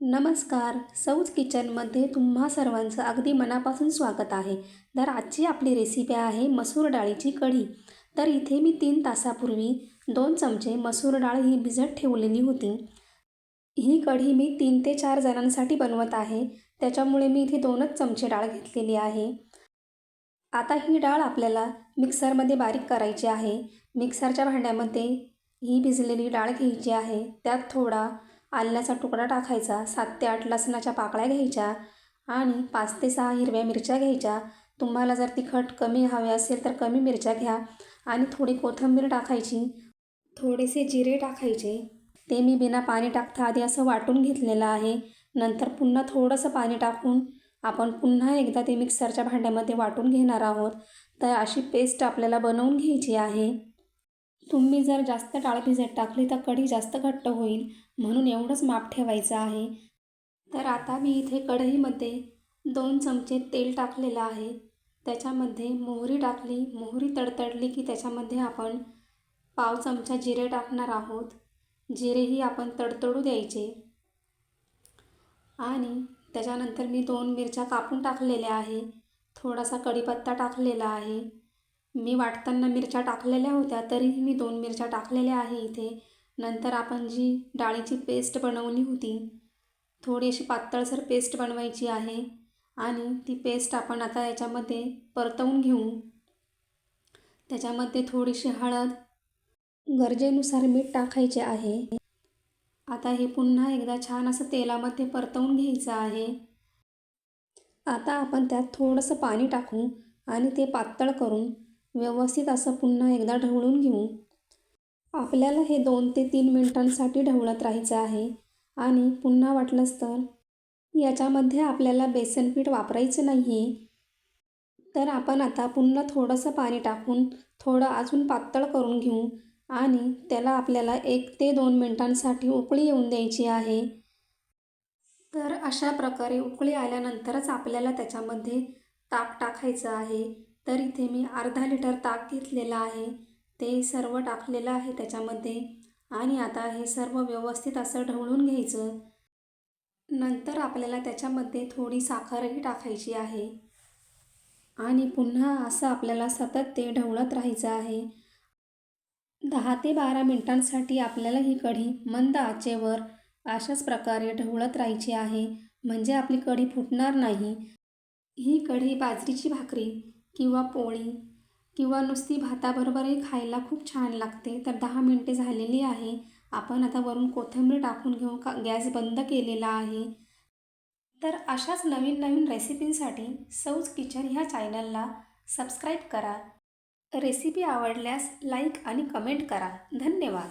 नमस्कार. सौज किचनमध्ये तुम्हा सर्वांचं अगदी मनापासून स्वागत आहे. तर आजची आपली रेसिपी आहे मसूर डाळीची कढी. तर इथे मी तीन तासापूर्वी दोन चमचे मसूर डाळ ही भिजत ठेवलेली होती. ही कढी मी तीन ते चार जणांसाठी बनवत आहे. त्याच्यामुळे मी इथे दोनच चमचे डाळ घेतलेली आहे. आता ही डाळ आपल्याला मिक्सरमध्ये बारीक करायची आहे. मिक्सरच्या भांड्यामध्ये ही भिजलेली डाळ घ्यायची आहे. त्यात थोडा आल्याचा तुकडा टाकायचा सात ते आठ लसणाच्या पाकळ्या घ्यायच्या आणि पाच ते सहा हिरव्या मिरच्या घ्यायच्या. तुम्हाला जर तिखट कमी हवे असेल तर कमी मिरच्या घ्या आणि थोडी कोथिंबीर टाकायची. थोडेसे जिरे टाकायचे. ते मी बिना पाणी टाकता आधी असं वाटून घेतलेलं आहे. नंतर पुन्हा थोडंसं पाणी टाकून आपण पुन्हा एकदा ते मिक्सरच्या भांड्यामध्ये वाटून घेणार आहोत. तर अशी पेस्ट आपल्याला बनवून घ्यायची आहे. तुम्ही जर जास्त डाळ भिजत टाकली तर कढी जास्त घट्ट होईल म्हणून एवढंच माप ठेवायचं आहे. तर आता मी इथे कढईमध्ये दोन चमचे तेल टाकलेलं आहे. त्याच्यामध्ये मोहरी टाकली मोहरी तडतडली की त्याच्यामध्ये आपण पाव चमचा जिरे टाकणार आहोत. जिरेही आपण तडतडू द्यायचे. आणि त्याच्यानंतर मी दोन मिरच्या कापून टाकलेल्या आहे. थोडासा कढीपत्ता टाकलेला आहे. मी वाटताना मिरच्या टाकलेल्या होत्या तरीही मी दोन मिरच्या टाकलेल्या आहे इथे. नंतर आपण जी डाळीची पेस्ट बनवली होती थोडी अशी पातळसर पेस्ट बनवायची आहे आणि ती पेस्ट आपण आता याच्यामध्ये परतवून घेऊ. त्याच्यामध्ये थोडीशी हळद गरजेनुसार मीठ टाकायचे आहे. आता हे पुन्हा एकदा छान असं तेलामध्ये परतवून घ्यायचं आहे. आता आपण त्यात थोडंसं पाणी टाकू आणि ते पातळ करून व्यवस्थित असं पुन्हा एकदा ढवळून घेऊ. आपल्याला हे दोन ते तीन मिनटांसाठी ढवळत राहायचं आहे. आणि पुन्हा वाटलंच तर याच्यामध्ये आपल्याला बेसन पीठ वापरायचं नाही आहे तर आपण आता पुन्हा थोडंसं पाणी टाकून थोडं अजून पातळ करून घेऊ. आणि त्याला आपल्याला एक ते दोन मिनटांसाठी उकळी येऊन द्यायची आहे. तर अशा प्रकारे उकळी आल्यानंतरच आपल्याला त्याच्यामध्ये ताक टाकायचं आहे. तर इथे मी अर्धा लिटर ताक घेतलेलं आहे. ते सर्व टाकलेलं आहे त्याच्यामध्ये. आणि आता हे सर्व व्यवस्थित असं ढवळून घ्यायचं. नंतर आपल्याला त्याच्यामध्ये थोडी साखरही टाकायची आहे. आणि पुन्हा असं आपल्याला सतत ते ढवळत राहायचं आहे. दहा ते बारा मिनटांसाठी आपल्याला ही कढी मंद आचेवर अशाच प्रकारे ढवळत राहायची आहे. म्हणजे आपली कढी फुटणार नाही. ही कढी बाजरीची भाकरी किंवा पोळी किंवा नुसती भाताबरोबरही खायला खूप छान लागते. तर दहा मिनटे झालेली आहे. आपण आता वरून कोथिंबीर टाकून घेऊ का गॅस बंद केलेला आहे. तर अशाच नवीन नवीन रेसिपींसाठी सौज किचन ह्या चॅनलला सबस्क्राईब करा. रेसिपी आवडल्यास लाईक आणि कमेंट करा. धन्यवाद.